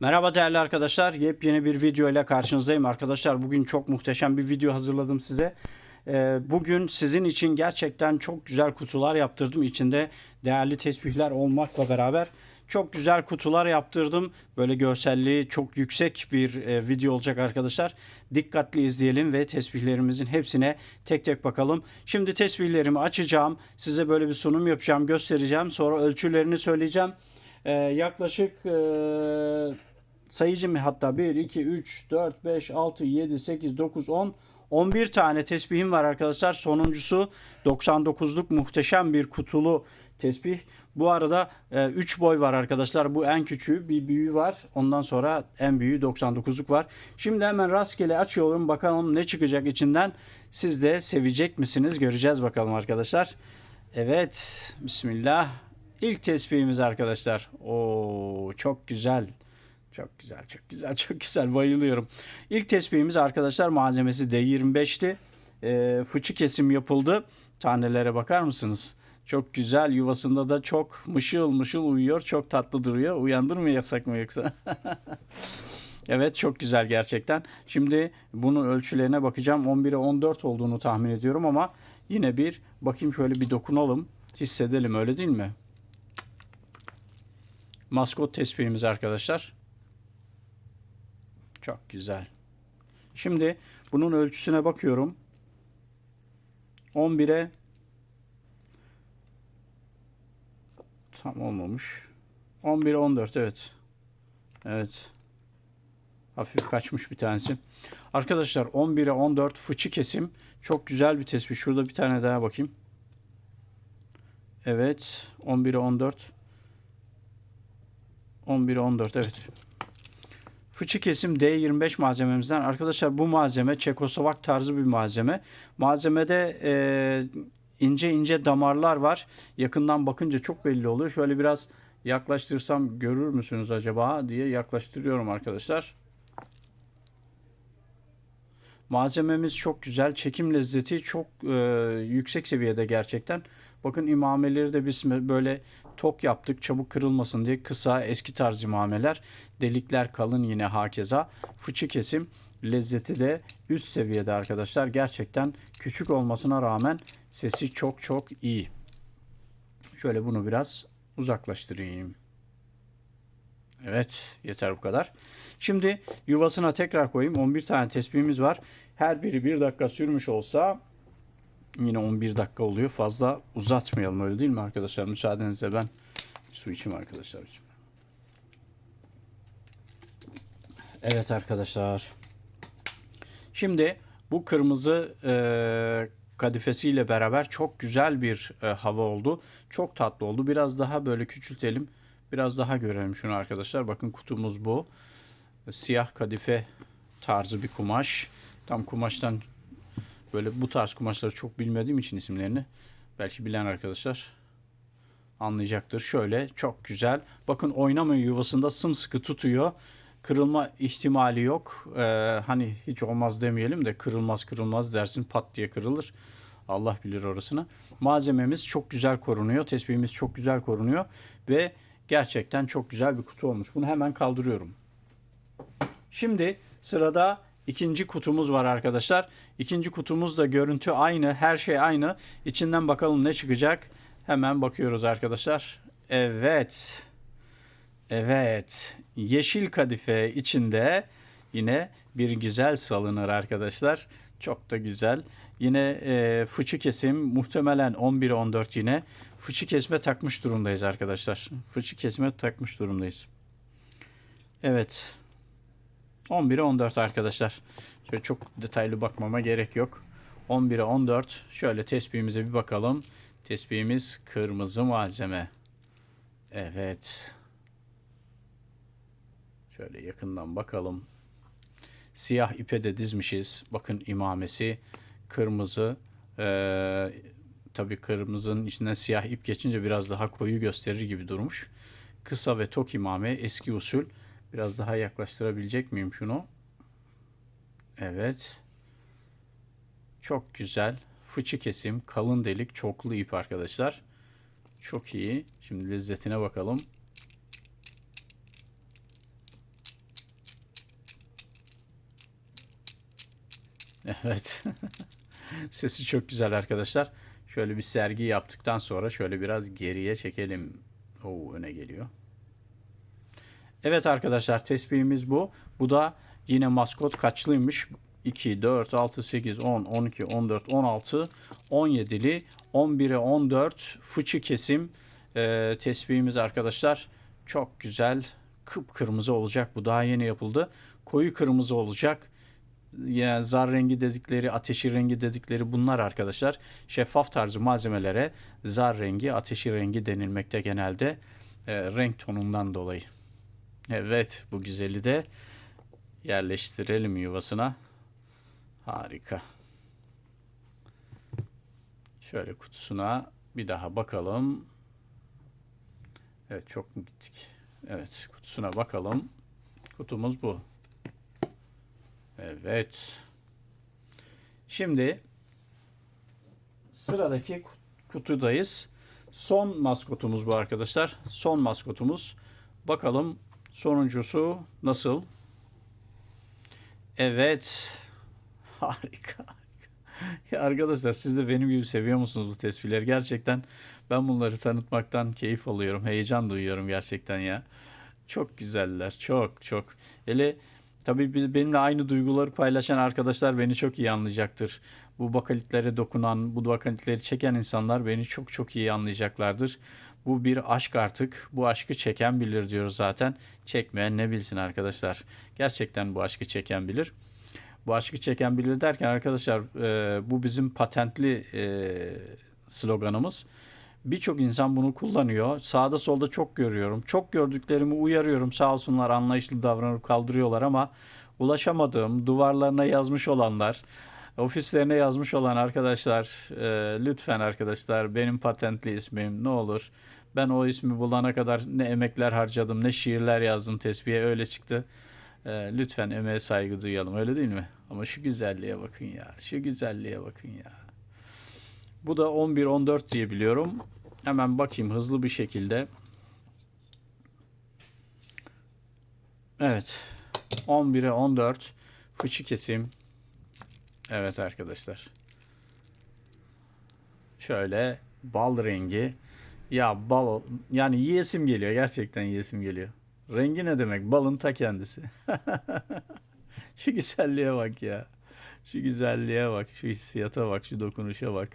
Merhaba değerli arkadaşlar. Yepyeni bir video ile karşınızdayım arkadaşlar. Bugün çok muhteşem bir video hazırladım size. Ee, Bugün sizin için gerçekten çok güzel kutular yaptırdım. İçinde değerli tesbihler olmakla beraber çok güzel kutular yaptırdım. Böyle görselliği çok yüksek bir e, video olacak arkadaşlar. Dikkatli izleyelim ve tesbihlerimizin hepsine tek tek bakalım. Şimdi tesbihlerimi açacağım. Size böyle bir sunum yapacağım, göstereceğim. Sonra ölçülerini söyleyeceğim. Ee, yaklaşık e, sayıcı mı hatta 1, 2, 3, 4, 5, 6, 7, 8, 9, 10, 11 tane tesbihim var arkadaşlar. Sonuncusu 99'luk muhteşem bir kutulu tesbih. Bu arada 3 boy var arkadaşlar. Bu en küçüğü bir büyüğü var. Ondan sonra en büyüğü 99'luk var. Şimdi hemen rastgele açıyorum. Bakalım ne çıkacak içinden. Siz de sevecek misiniz? Göreceğiz bakalım arkadaşlar. Evet. Bismillah. İlk tesbihimiz arkadaşlar. Oo çok güzel. Çok güzel, çok güzel, çok güzel. Bayılıyorum. İlk tesbihimiz arkadaşlar malzemesi D25'ti. E, fıçı kesim yapıldı. Tanelere bakar mısınız? Çok güzel. Yuvasında da çok mışıl mışıl uyuyor. Çok tatlı duruyor. Uyandırmayasak mı yoksa? Evet çok güzel gerçekten. Şimdi bunun ölçülerine bakacağım. 11'e 14 olduğunu tahmin ediyorum ama yine bir bakayım şöyle bir dokunalım. Hissedelim öyle değil mi? Maskot tespihimiz arkadaşlar. Çok güzel. Şimdi bunun ölçüsüne bakıyorum. 11'e tam olmamış. 11'e 14 evet. Evet. Hafif kaçmış bir tanesi. Arkadaşlar 11'e 14 fıçı kesim. Çok güzel bir tespih. Şurada bir tane daha bakayım. Evet. 11'e 14. 11'e 14 evet. Fıçı kesim D25 malzememizden. Arkadaşlar bu malzeme Çekoslovak tarzı bir malzeme. Malzemede e, ince ince damarlar var. Yakından bakınca çok belli oluyor. Şöyle biraz yaklaştırsam görür müsünüz acaba diye yaklaştırıyorum arkadaşlar. Malzememiz çok güzel. Çekim lezzeti çok e, yüksek seviyede gerçekten. Bakın imameleri de biz böyle tok yaptık çabuk kırılmasın diye kısa eski tarz imameler. Delikler kalın yine hakeza. Fıçı kesim lezzeti de üst seviyede arkadaşlar. Gerçekten küçük olmasına rağmen sesi çok çok iyi. Şöyle bunu biraz uzaklaştırayım. Evet yeter bu kadar. Şimdi yuvasına tekrar koyayım. 11 tane tespihimiz var. Her biri 1 dakika sürmüş olsa yine 11 dakika oluyor. Fazla uzatmayalım öyle değil mi arkadaşlar? Müsaadenizle ben su içeyim arkadaşlar. Evet arkadaşlar. Şimdi bu kırmızı e, kadifesiyle beraber çok güzel bir e, hava oldu. Çok tatlı oldu. Biraz daha böyle küçültelim. Biraz daha görelim şunu arkadaşlar. Bakın kutumuz bu. Siyah kadife tarzı bir kumaş. Tam kumaştan böyle bu tarz kumaşları çok bilmediğim için isimlerini belki bilen arkadaşlar anlayacaktır. Şöyle çok güzel. Bakın oynamıyor yuvasında sımsıkı tutuyor. Kırılma ihtimali yok. Ee, hani hiç olmaz demeyelim de kırılmaz kırılmaz dersin pat diye kırılır. Allah bilir orasını. Malzememiz çok güzel korunuyor. Tespihimiz çok güzel korunuyor. Ve gerçekten çok güzel bir kutu olmuş. Bunu hemen kaldırıyorum. Şimdi sırada ikinci kutumuz var arkadaşlar. İkinci kutumuz da görüntü aynı. Her şey aynı. İçinden bakalım ne çıkacak. Hemen bakıyoruz arkadaşlar. Evet. Evet. Yeşil kadife içinde yine bir güzel salınır arkadaşlar. Çok da güzel. Yine e, fıçı kesim muhtemelen 11-14 yine. Fıçı kesme takmış durumdayız arkadaşlar. Fıçı kesme takmış durumdayız. Evet. 11'e 14 arkadaşlar. Şöyle çok detaylı bakmama gerek yok. 11'e 14. Şöyle tespihimize bir bakalım. Tespihimiz kırmızı malzeme. Evet. Şöyle yakından bakalım. Siyah ipe de dizmişiz. Bakın imamesi kırmızı. Ee, tabii kırmızının içinden siyah ip geçince biraz daha koyu gösterir gibi durmuş. Kısa ve tok imame eski usul. Biraz daha yaklaştırabilecek miyim şunu? Evet. Çok güzel. Fıçı kesim, kalın delik, çoklu ip arkadaşlar. Çok iyi. Şimdi lezzetine bakalım. Evet. Sesi çok güzel arkadaşlar. Şöyle bir sergi yaptıktan sonra şöyle biraz geriye çekelim. Oo öne geliyor. Evet arkadaşlar tespihimiz bu. Bu da yine maskot kaçlıymış? 2, 4, 6, 8, 10, 12, 14, 16, 17'li 11'e 14 fıçı kesim e, tespihimiz arkadaşlar. Çok güzel kıpkırmızı olacak. Bu daha yeni yapıldı. Koyu kırmızı olacak. Yani zar rengi dedikleri, ateşi rengi dedikleri bunlar arkadaşlar. Şeffaf tarzı malzemelere zar rengi, ateşi rengi denilmekte genelde e, renk tonundan dolayı. Evet, bu güzeli de yerleştirelim yuvasına. Harika. Şöyle kutusuna bir daha bakalım. Evet, çok mu gittik? Evet, kutusuna bakalım. Kutumuz bu. Evet. Şimdi sıradaki kutudayız. Son maskotumuz bu arkadaşlar. Son maskotumuz. Bakalım sonuncusu nasıl? Evet. Harika. Ya arkadaşlar siz de benim gibi seviyor musunuz bu tespihleri? Gerçekten ben bunları tanıtmaktan keyif alıyorum. Heyecan duyuyorum gerçekten ya. Çok güzeller. Çok çok. Hele tabii benimle aynı duyguları paylaşan arkadaşlar beni çok iyi anlayacaktır. Bu bakalitlere dokunan, bu bakalitleri çeken insanlar beni çok çok iyi anlayacaklardır. Bu bir aşk artık. Bu aşkı çeken bilir diyoruz zaten. Çekmeyen ne bilsin arkadaşlar. Gerçekten bu aşkı çeken bilir. Bu aşkı çeken bilir derken arkadaşlar e, bu bizim patentli e, sloganımız. Birçok insan bunu kullanıyor. Sağda solda çok görüyorum. Çok gördüklerimi uyarıyorum. Sağ olsunlar anlayışlı davranıp kaldırıyorlar ama ulaşamadığım duvarlarına yazmış olanlar, ofislerine yazmış olan arkadaşlar e, lütfen arkadaşlar benim patentli ismim ne olur. Ben o ismi bulana kadar ne emekler harcadım ne şiirler yazdım tesbihe öyle çıktı. E, lütfen emeğe saygı duyalım öyle değil mi? Ama şu güzelliğe bakın ya. Şu güzelliğe bakın ya. Bu da 11-14 diye biliyorum. Hemen bakayım hızlı bir şekilde. Evet. 11'e 14 fıçı kesim. Evet arkadaşlar. Şöyle bal rengi. Ya bal yani yiyesim geliyor. Gerçekten yiyesim geliyor. Rengi ne demek? Balın ta kendisi. şu güzelliğe bak ya. Şu güzelliğe bak. Şu hissiyata bak. Şu dokunuşa bak.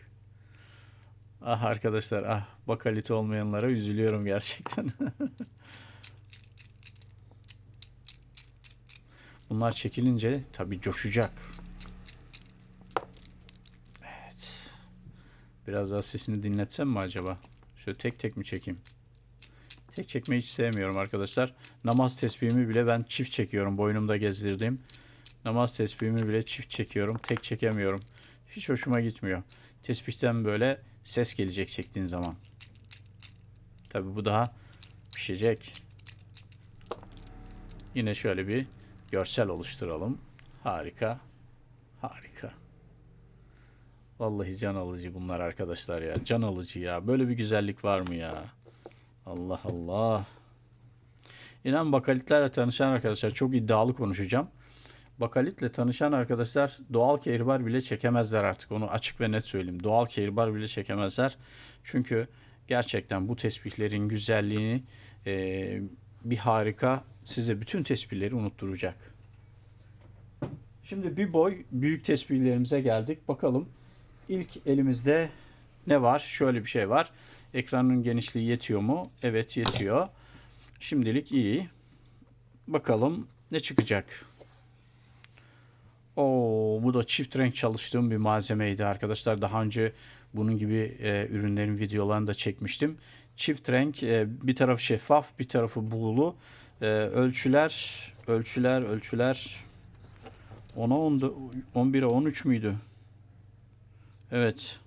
Ah arkadaşlar ah bakalite olmayanlara üzülüyorum gerçekten. Bunlar çekilince tabii coşacak. Evet. Biraz daha sesini dinletsem mi acaba? Şöyle tek tek mi çekeyim? Tek çekmeyi hiç sevmiyorum arkadaşlar. Namaz tesbihimi bile ben çift çekiyorum boynumda gezdirdiğim. Namaz tesbihimi bile çift çekiyorum. Tek çekemiyorum. Hiç hoşuma gitmiyor. Tesbihten böyle ses gelecek çektiğin zaman. Tabi bu daha pişecek. Yine şöyle bir görsel oluşturalım. Harika. Vallahi can alıcı bunlar arkadaşlar ya. Can alıcı ya. Böyle bir güzellik var mı ya? Allah Allah. İnan bakalitlerle tanışan arkadaşlar çok iddialı konuşacağım. Bakalitle tanışan arkadaşlar doğal kehribar bile çekemezler artık. Onu açık ve net söyleyeyim. Doğal kehribar bile çekemezler. Çünkü gerçekten bu tesbihlerin güzelliğini e, bir harika size bütün tesbihleri unutturacak. Şimdi bir boy büyük tesbihlerimize geldik. Bakalım ilk elimizde ne var? Şöyle bir şey var. Ekranın genişliği yetiyor mu? Evet yetiyor. Şimdilik iyi. Bakalım ne çıkacak. Oo, bu da çift renk çalıştığım bir malzemeydi arkadaşlar. Daha önce bunun gibi e, ürünlerin videolarını da çekmiştim. Çift renk e, bir tarafı şeffaf bir tarafı buğulu. E, ölçüler ölçüler ölçüler 10'a 11'e 13 müydü? Evet.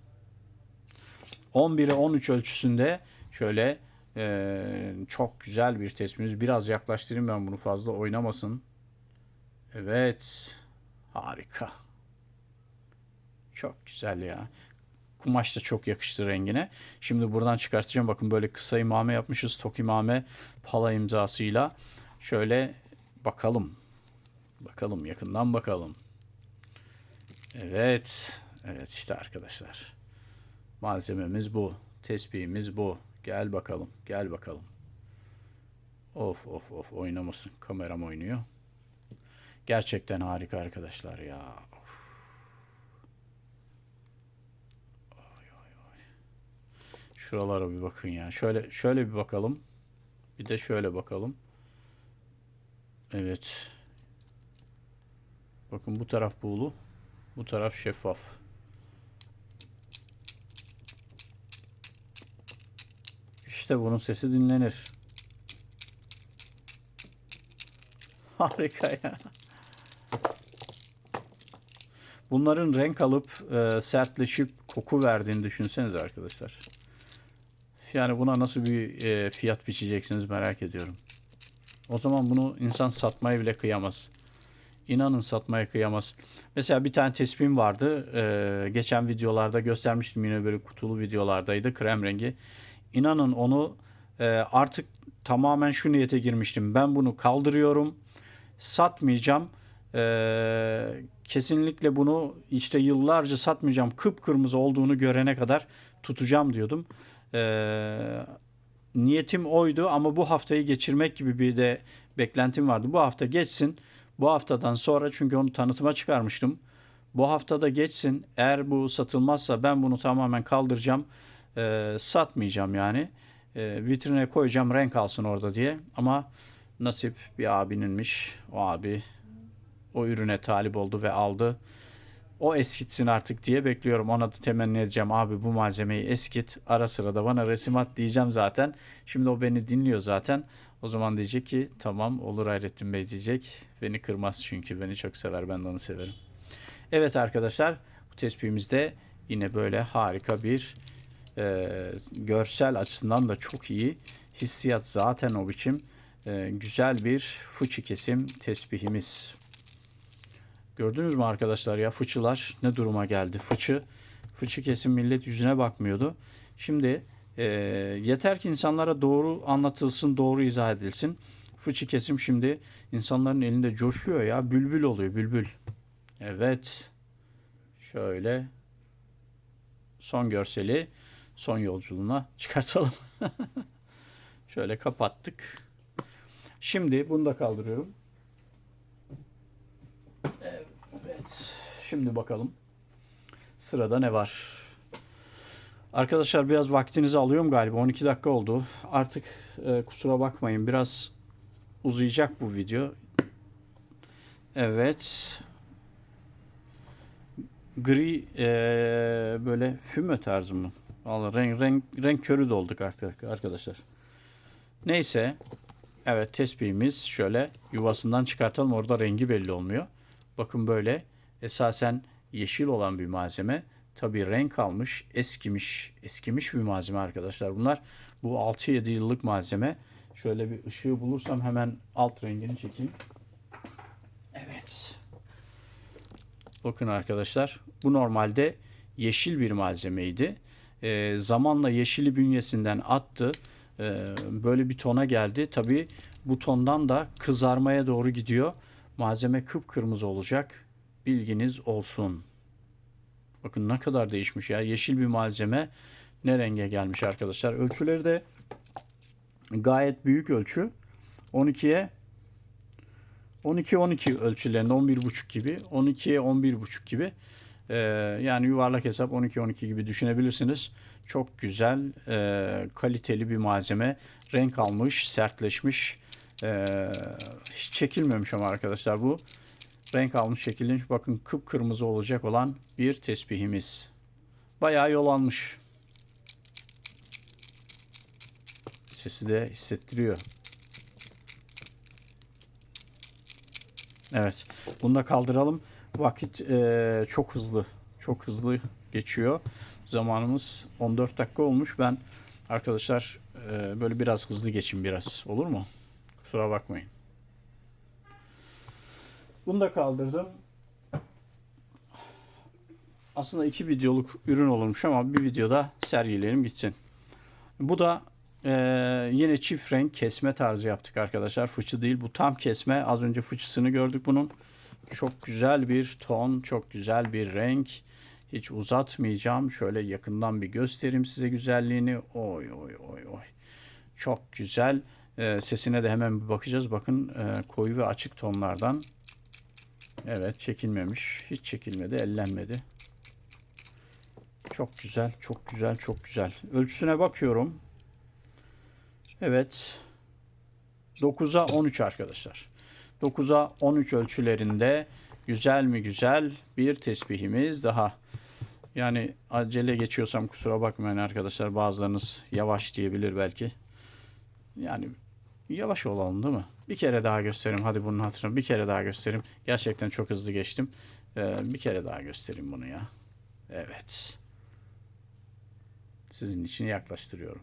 11'e 13 ölçüsünde şöyle e, çok güzel bir tespimiz. Biraz yaklaştırayım ben bunu fazla oynamasın. Evet. Harika. Çok güzel ya. Kumaş da çok yakıştı rengine. Şimdi buradan çıkartacağım. Bakın böyle kısa imame yapmışız. Tok imame pala imzasıyla. Şöyle bakalım. Bakalım yakından bakalım. Evet. Evet işte arkadaşlar. Malzememiz bu. Tespihimiz bu. Gel bakalım. Gel bakalım. Of of of oynamasın. Kameram oynuyor. Gerçekten harika arkadaşlar ya. Of. Oy, oy, oy. Şuralara bir bakın ya. Şöyle şöyle bir bakalım. Bir de şöyle bakalım. Evet. Bakın bu taraf buğulu. Bu taraf şeffaf. İşte bunun sesi dinlenir. Harika ya. Bunların renk alıp e, sertleşip koku verdiğini düşünsenize arkadaşlar. Yani buna nasıl bir e, fiyat biçeceksiniz merak ediyorum. O zaman bunu insan satmaya bile kıyamaz. İnanın satmaya kıyamaz. Mesela bir tane tespihim vardı. Ee, geçen videolarda göstermiştim yine böyle kutulu videolardaydı. Krem rengi. İnanın onu e, artık tamamen şu niyete girmiştim. Ben bunu kaldırıyorum. Satmayacağım. Ee, kesinlikle bunu işte yıllarca satmayacağım. Kıpkırmızı olduğunu görene kadar tutacağım diyordum. Ee, niyetim oydu ama bu haftayı geçirmek gibi bir de beklentim vardı. Bu hafta geçsin. Bu haftadan sonra çünkü onu tanıtıma çıkarmıştım. Bu haftada geçsin. Eğer bu satılmazsa ben bunu tamamen kaldıracağım. Ee, satmayacağım yani. Ee, vitrine koyacağım renk alsın orada diye. Ama nasip bir abininmiş. O abi o ürüne talip oldu ve aldı. O eskitsin artık diye bekliyorum. Ona da temenni edeceğim. Abi bu malzemeyi eskit. Ara sıra da bana resim at diyeceğim zaten. Şimdi o beni dinliyor zaten. O zaman diyecek ki tamam olur Hayrettin Bey diyecek. Beni kırmaz çünkü beni çok sever. Ben de onu severim. Evet arkadaşlar bu tespihimizde yine böyle harika bir e, görsel açısından da çok iyi. Hissiyat zaten o biçim. E, güzel bir fıçı kesim tespihimiz. Gördünüz mü arkadaşlar ya fıçılar ne duruma geldi? Fıçı, fıçı kesim millet yüzüne bakmıyordu. Şimdi e, yeter ki insanlara doğru anlatılsın, doğru izah edilsin. Fıçı kesim şimdi insanların elinde coşuyor ya. Bülbül oluyor, bülbül. Evet. Şöyle son görseli son yolculuğuna çıkartalım. Şöyle kapattık. Şimdi bunu da kaldırıyorum. Evet. Şimdi bakalım. Sırada ne var? Arkadaşlar biraz vaktinizi alıyorum galiba. 12 dakika oldu. Artık e, kusura bakmayın. Biraz uzayacak bu video. Evet. Gri e, böyle füme tarzı mı? Vallahi renk, renk, renk körü de olduk artık arkadaşlar. Neyse. Evet tespihimiz şöyle yuvasından çıkartalım. Orada rengi belli olmuyor. Bakın böyle esasen yeşil olan bir malzeme. Tabi renk almış, eskimiş, eskimiş bir malzeme arkadaşlar. Bunlar bu 6-7 yıllık malzeme. Şöyle bir ışığı bulursam hemen alt rengini çekeyim. Evet. Bakın arkadaşlar bu normalde yeşil bir malzemeydi. Ee, zamanla yeşili bünyesinden attı. Ee, böyle bir tona geldi. Tabi bu tondan da kızarmaya doğru gidiyor. Malzeme kıpkırmızı olacak. Bilginiz olsun. Bakın ne kadar değişmiş ya. Yeşil bir malzeme ne renge gelmiş arkadaşlar. Ölçüleri de gayet büyük ölçü. 12'ye 12-12 ölçülerinde 11.5 gibi. 12'ye 11.5 gibi. Ee, yani yuvarlak hesap 12-12 gibi düşünebilirsiniz. Çok güzel, e, kaliteli bir malzeme. Renk almış, sertleşmiş. Ee, hiç çekilmemiş ama arkadaşlar bu renk almış şekillenmiş. Bakın kıpkırmızı olacak olan bir tespihimiz. Bayağı yol almış. Sesi de hissettiriyor. Evet. Bunu da kaldıralım. Vakit e, çok hızlı. Çok hızlı geçiyor. Zamanımız 14 dakika olmuş. Ben arkadaşlar e, böyle biraz hızlı geçin biraz. Olur mu? Kusura bakmayın. Bunu da kaldırdım. Aslında iki videoluk ürün olurmuş ama bir videoda sergileyelim gitsin. Bu da e, yine çift renk kesme tarzı yaptık arkadaşlar. Fıçı değil bu tam kesme. Az önce fıçısını gördük bunun. Çok güzel bir ton, çok güzel bir renk. Hiç uzatmayacağım. Şöyle yakından bir göstereyim size güzelliğini. Oy oy oy oy. Çok güzel. Ee, sesine de hemen bir bakacağız. Bakın e, koyu ve açık tonlardan. Evet çekilmemiş. Hiç çekilmedi, ellenmedi. Çok güzel, çok güzel, çok güzel. Ölçüsüne bakıyorum. Evet. 9'a 13 arkadaşlar. 9'a 13 ölçülerinde güzel mi güzel bir tesbihimiz daha. Yani acele geçiyorsam kusura bakmayın arkadaşlar. Bazılarınız yavaş diyebilir belki. Yani yavaş olalım değil mi? Bir kere daha göstereyim. Hadi bunun hatırına bir kere daha göstereyim. Gerçekten çok hızlı geçtim. Ee, bir kere daha göstereyim bunu ya. Evet. Sizin için yaklaştırıyorum.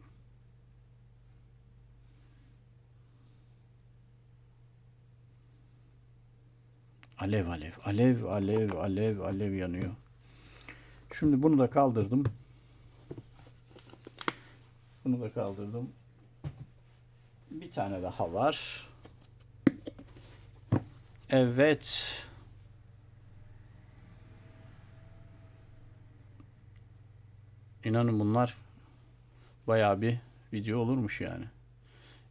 Alev alev, alev alev, alev alev yanıyor. Şimdi bunu da kaldırdım. Bunu da kaldırdım. Bir tane daha var. Evet. İnanın bunlar bayağı bir video olurmuş yani.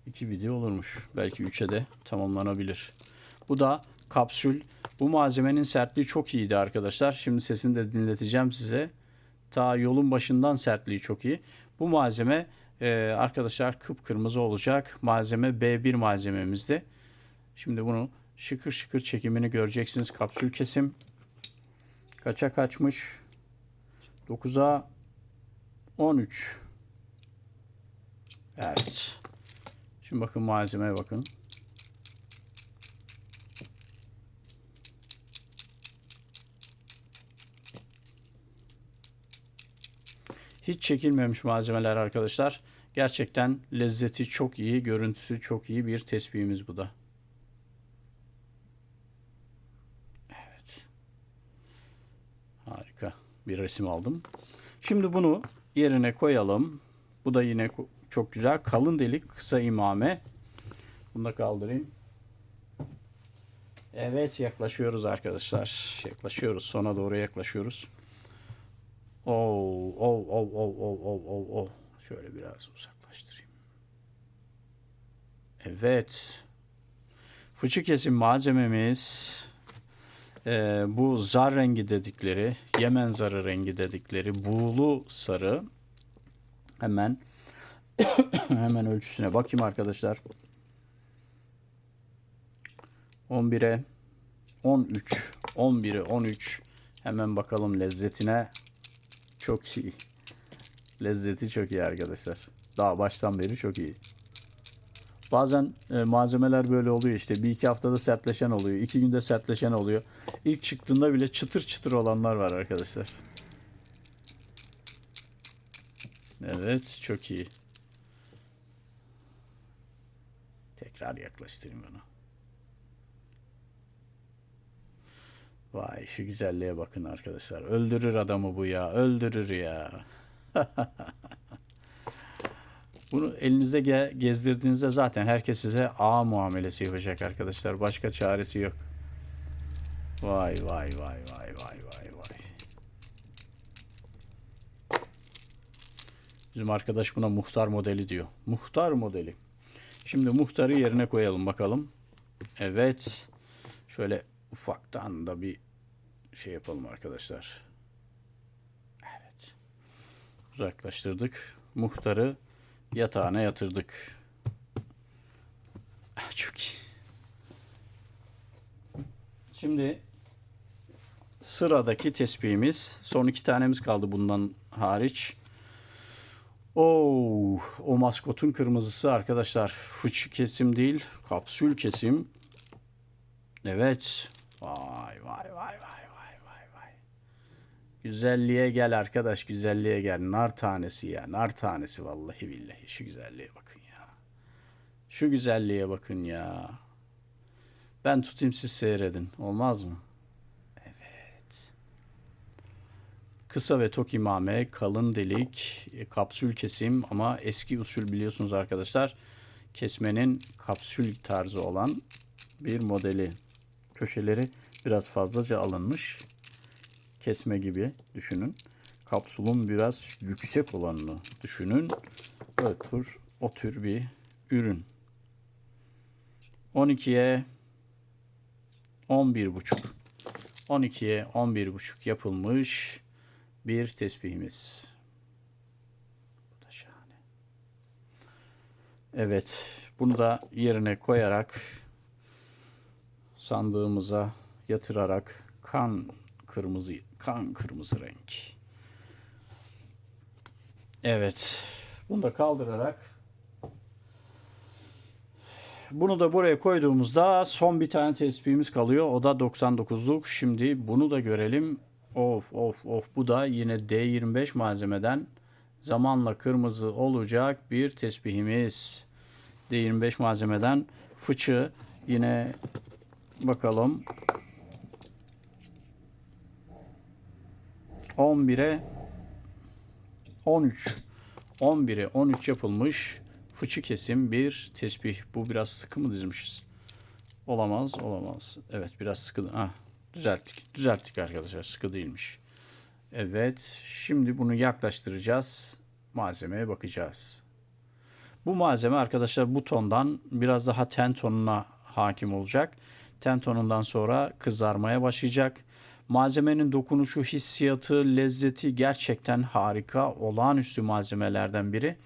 İki video olurmuş. Belki üçe de tamamlanabilir. Bu da kapsül. Bu malzemenin sertliği çok iyiydi arkadaşlar. Şimdi sesini de dinleteceğim size. Ta yolun başından sertliği çok iyi. Bu malzeme e, arkadaşlar kıpkırmızı olacak. Malzeme B1 malzememizdi. Şimdi bunu şıkır şıkır çekimini göreceksiniz. Kapsül kesim. Kaça kaçmış? 9'a 13. Evet. Şimdi bakın malzemeye bakın. Hiç çekilmemiş malzemeler arkadaşlar. Gerçekten lezzeti çok iyi, görüntüsü çok iyi bir tespihimiz bu da. Evet. Harika. Bir resim aldım. Şimdi bunu yerine koyalım. Bu da yine çok güzel. Kalın delik, kısa imame. Bunu da kaldırayım. Evet yaklaşıyoruz arkadaşlar. Yaklaşıyoruz. Sona doğru yaklaşıyoruz. Oo, oh, oh, oh, oh, oh, oh, oh. Şöyle biraz uzaklaştırayım. Evet. Fıçı kesim malzememiz e, bu zar rengi dedikleri, Yemen zarı rengi dedikleri buğulu sarı. Hemen hemen ölçüsüne bakayım arkadaşlar. 11'e 13, 11'e 13. Hemen bakalım lezzetine. Çok iyi. Lezzeti çok iyi arkadaşlar. Daha baştan beri çok iyi. Bazen e, malzemeler böyle oluyor işte. Bir iki haftada sertleşen oluyor. iki günde sertleşen oluyor. İlk çıktığında bile çıtır çıtır olanlar var arkadaşlar. Evet çok iyi. Tekrar yaklaştırayım bunu. Vay şu güzelliğe bakın arkadaşlar. Öldürür adamı bu ya. Öldürür ya. Bunu elinizde ge- gezdirdiğinizde zaten herkes size A muamelesi yapacak arkadaşlar. Başka çaresi yok. Vay vay vay vay vay vay vay. Bizim arkadaş buna muhtar modeli diyor. Muhtar modeli. Şimdi muhtarı yerine koyalım bakalım. Evet. Şöyle ufaktan da bir şey yapalım arkadaşlar. Evet. Uzaklaştırdık. Muhtarı yatağına yatırdık. Ah, Çok iyi. Şimdi sıradaki tespihimiz. Son iki tanemiz kaldı bundan hariç. Oo, o maskotun kırmızısı arkadaşlar. Fıçı kesim değil, kapsül kesim. Evet. Vay vay vay vay vay vay vay. Güzelliğe gel arkadaş, güzelliğe gel. Nar tanesi ya, nar tanesi vallahi billahi. Şu güzelliğe bakın ya. Şu güzelliğe bakın ya. Ben tutayım siz seyredin. Olmaz mı? Evet. Kısa ve tok imame, kalın delik, e, kapsül kesim ama eski usul biliyorsunuz arkadaşlar. Kesmenin kapsül tarzı olan bir modeli. Köşeleri biraz fazlaca alınmış. Kesme gibi düşünün. Kapsulun biraz yüksek olanını düşünün. O tür, o tür bir ürün. 12'ye 11,5. 12'ye 11,5 yapılmış bir tesbihimiz. Bu da şahane. Evet, bunu da yerine koyarak sandığımıza yatırarak kan kırmızı kan kırmızı renk. Evet. Bunu da kaldırarak bunu da buraya koyduğumuzda son bir tane tespihimiz kalıyor. O da 99'luk. Şimdi bunu da görelim. Of of of bu da yine D25 malzemeden zamanla kırmızı olacak bir tespihimiz. D25 malzemeden fıçı yine bakalım 11'e 13 11'e 13 yapılmış fıçı kesim bir tesbih. Bu biraz sıkı mı dizmişiz? Olamaz, olamaz. Evet, biraz sıkı. Ah, düzelttik. Düzelttik arkadaşlar. Sıkı değilmiş. Evet, şimdi bunu yaklaştıracağız. Malzemeye bakacağız. Bu malzeme arkadaşlar bu tondan biraz daha ten tonuna hakim olacak. Ten tonundan sonra kızarmaya başlayacak. Malzemenin dokunuşu, hissiyatı, lezzeti gerçekten harika, olağanüstü malzemelerden biri.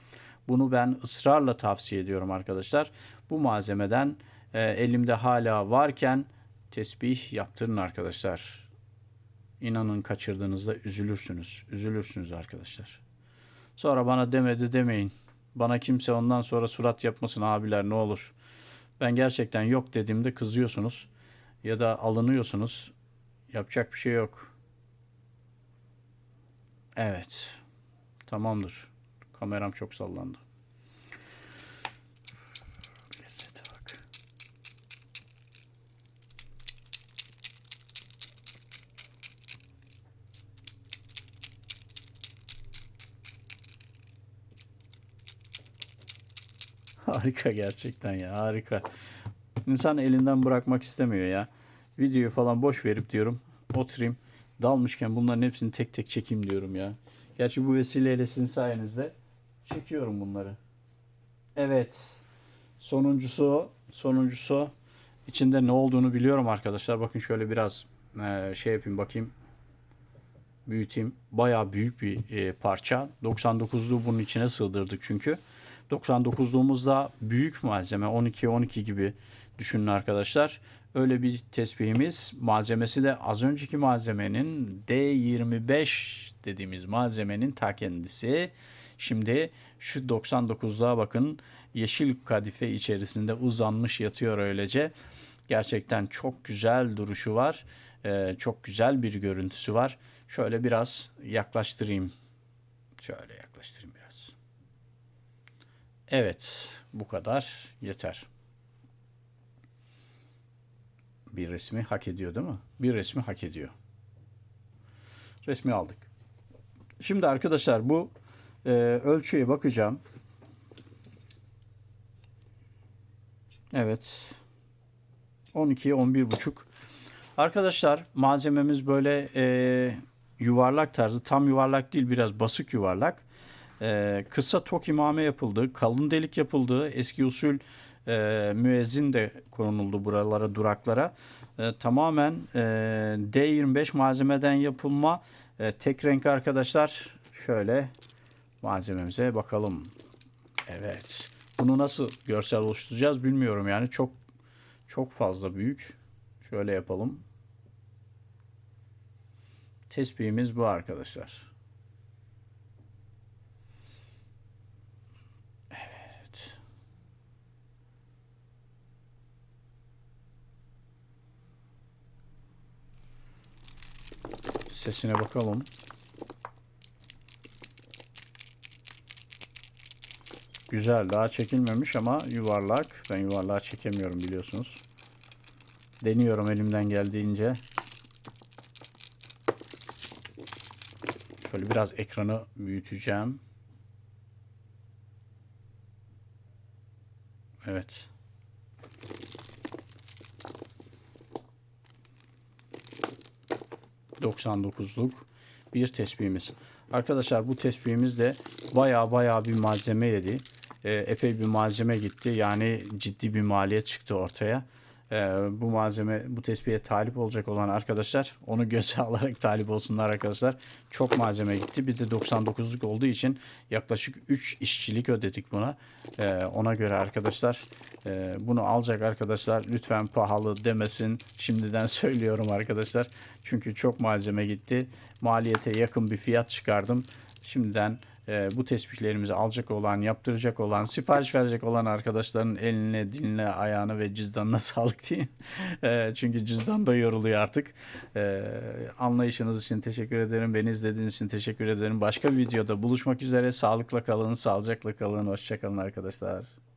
Bunu ben ısrarla tavsiye ediyorum arkadaşlar. Bu malzemeden e, elimde hala varken tesbih yaptırın arkadaşlar. İnanın kaçırdığınızda üzülürsünüz. Üzülürsünüz arkadaşlar. Sonra bana demedi demeyin. Bana kimse ondan sonra surat yapmasın abiler ne olur. Ben gerçekten yok dediğimde kızıyorsunuz ya da alınıyorsunuz. Yapacak bir şey yok. Evet. Tamamdır. Kameram çok sallandı. Lezzete bak. Harika gerçekten ya harika. İnsan elinden bırakmak istemiyor ya. Videoyu falan boş verip diyorum. Oturayım. Dalmışken bunların hepsini tek tek çekeyim diyorum ya. Gerçi bu vesileyle sizin sayenizde çekiyorum bunları. Evet. Sonuncusu, sonuncusu içinde ne olduğunu biliyorum arkadaşlar. Bakın şöyle biraz e, şey yapayım bakayım. Büyüteyim. Bayağı büyük bir e, parça. 99'luğu bunun içine sığdırdık çünkü. 99'luğumuzda büyük malzeme 12 12 gibi düşünün arkadaşlar. Öyle bir tesbihimiz. Malzemesi de az önceki malzemenin D25 dediğimiz malzemenin ta kendisi. Şimdi şu 99'luğa bakın. Yeşil kadife içerisinde uzanmış yatıyor öylece. Gerçekten çok güzel duruşu var. Ee, çok güzel bir görüntüsü var. Şöyle biraz yaklaştırayım. Şöyle yaklaştırayım. Evet, bu kadar yeter. Bir resmi hak ediyor değil mi? Bir resmi hak ediyor. Resmi aldık. Şimdi arkadaşlar bu e, ölçüye bakacağım. Evet. 12'ye 11 buçuk. Arkadaşlar malzememiz böyle e, yuvarlak tarzı. Tam yuvarlak değil biraz basık yuvarlak. E, kısa tok imame yapıldı. Kalın delik yapıldı. Eski usul e, müezzin de konuldu buralara duraklara. E, tamamen e, D25 malzemeden yapılma e, tek renk arkadaşlar. Şöyle malzememize bakalım. Evet. Bunu nasıl görsel oluşturacağız bilmiyorum yani çok çok fazla büyük. Şöyle yapalım. Tespihimiz bu arkadaşlar. Sesine bakalım. Güzel. Daha çekilmemiş ama yuvarlak. Ben yuvarlağı çekemiyorum biliyorsunuz. Deniyorum elimden geldiğince. Şöyle biraz ekranı büyüteceğim. Evet. 5.99'luk bir tespihimiz. Arkadaşlar bu tespihimiz de baya baya bir malzeme yedi. Ee, epey bir malzeme gitti. Yani ciddi bir maliyet çıktı ortaya. Ee, bu malzeme bu tespihe talip olacak olan arkadaşlar onu göze alarak talip olsunlar arkadaşlar. Çok malzeme gitti. Bir de 99'luk olduğu için yaklaşık 3 işçilik ödedik buna. Ee, ona göre arkadaşlar e, bunu alacak arkadaşlar lütfen pahalı demesin. Şimdiden söylüyorum arkadaşlar. Çünkü çok malzeme gitti. Maliyete yakın bir fiyat çıkardım. Şimdiden e, bu tespihlerimizi alacak olan, yaptıracak olan, sipariş verecek olan arkadaşların eline, diline, ayağına ve cüzdanına sağlık diyeyim. E, çünkü cüzdan da yoruluyor artık. E, anlayışınız için teşekkür ederim. Beni izlediğiniz için teşekkür ederim. Başka bir videoda buluşmak üzere. Sağlıkla kalın, sağlıcakla kalın. Hoşçakalın arkadaşlar.